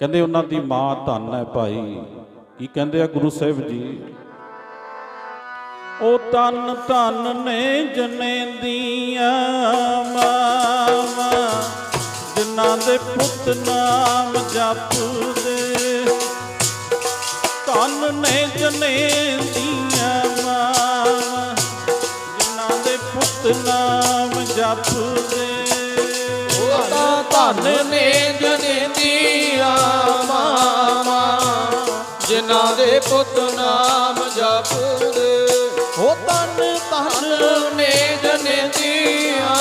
ਕਹਿੰਦੇ ਉਹਨਾਂ ਦੀ ਮਾਂ ਧੰਨ ਹੈ ਭਾਈ। ਕੀ ਕਹਿੰਦੇ ਆ ਗੁਰੂ ਸਾਹਿਬ ਜੀ? ਉਹ ਤਨ ਧਨ ਨੇ ਜਨੇ ਦੀਆਂ ਮਾਵਾਂ, ਜਿਨ੍ਹਾਂ ਦੇ ਪੁੱਤ ਨਾਮ ਜਪਦੇ ਧਨ ਨੇ ਜਨੇ ਦੀਆਂ ਮਾਵਾਂ, ਜਿਨ੍ਹਾਂ ਦੇ ਪੁੱਤ ਨਾਮ ਜਪਦੇ ਧਨ ਨੇ ਜਨੇ ਦੀਆਂ ਮਾਵਾਂ ਜਿਨ੍ਹਾਂ ਦੇ ਪੁੱਤ ਨਾਮ ਜਪਦੇ ਉਹ ਧਨ ਧਨ ਨੇ ਜਨੇ ਦੀਆਂ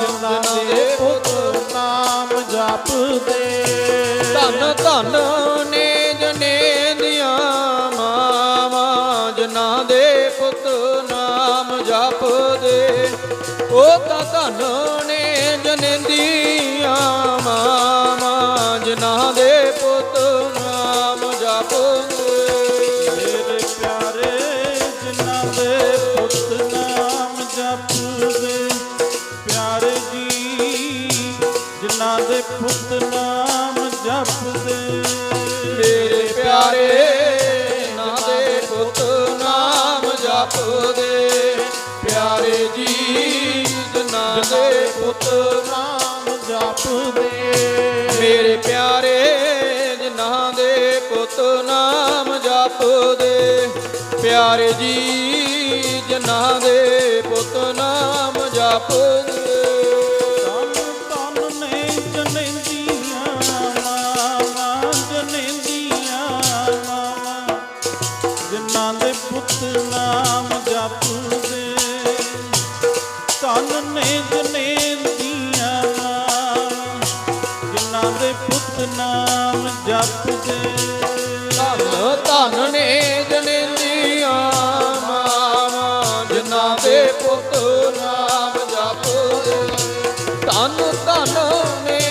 ਜਿਨ੍ਹਾਂ ਦੇ ਪੁੱਤ ਨਾਮ ਜਪਦੇ ਧਨ ਧਨ ਨੇ ਜਨੇ ਦੀਆਂ ਮਾਵਾਂ ਜਿਨ੍ਹਾਂ ਦੇ ਪੁੱਤ ਨਾਮ ਜਪਦੇ ਉਹ ਤਾਂ ਧਨ ਨੇ ਜਨੇ ਦੀਆਂ ਜਿਨ੍ਹਾਂ ਦੇ ਪੁੱਤ ਨਾਮ ਜਪਦੇ ਮੇਰੇ ਪਿਆਰੇ, ਜਿਨ੍ਹਾਂ ਦੇ ਪੁੱਤ ਨਾਮ ਜਪਦੇ ਪਿਆਰੇ ਜੀ, ਜਿਨ੍ਹਾਂ ਦੇ ਪੁੱਤ ਨਾਮ ਪੁੱਤ ਨਾਮ ਜਪਦੇ। ਮੇਰੇ ਪਿਆਰੇ ਜਿਨ੍ਹਾਂ ਦੇ ਪੁੱਤ ਨਾਮ ਜਪਦੇ। ਪਿਆਰੇ ਜੀ, ਜਿਨ੍ਹਾਂ ਦੇ ਪੁੱਤ ਨਾਮ ਜਪਦੇ। ਤਨ ਤਨ ਨੇ ਧਨ ਨੇਦ ਨੇਦ ਦੇ ਪੁੱਤ ਨਾਮ ਜਪਦੇ ਧਨ ਧਨ ਨੇਦ ਨੇਦ ਦੇ ਪੁੱਤ ਨਾਮ ਜਪਦੇ ਧਨ ਨੇ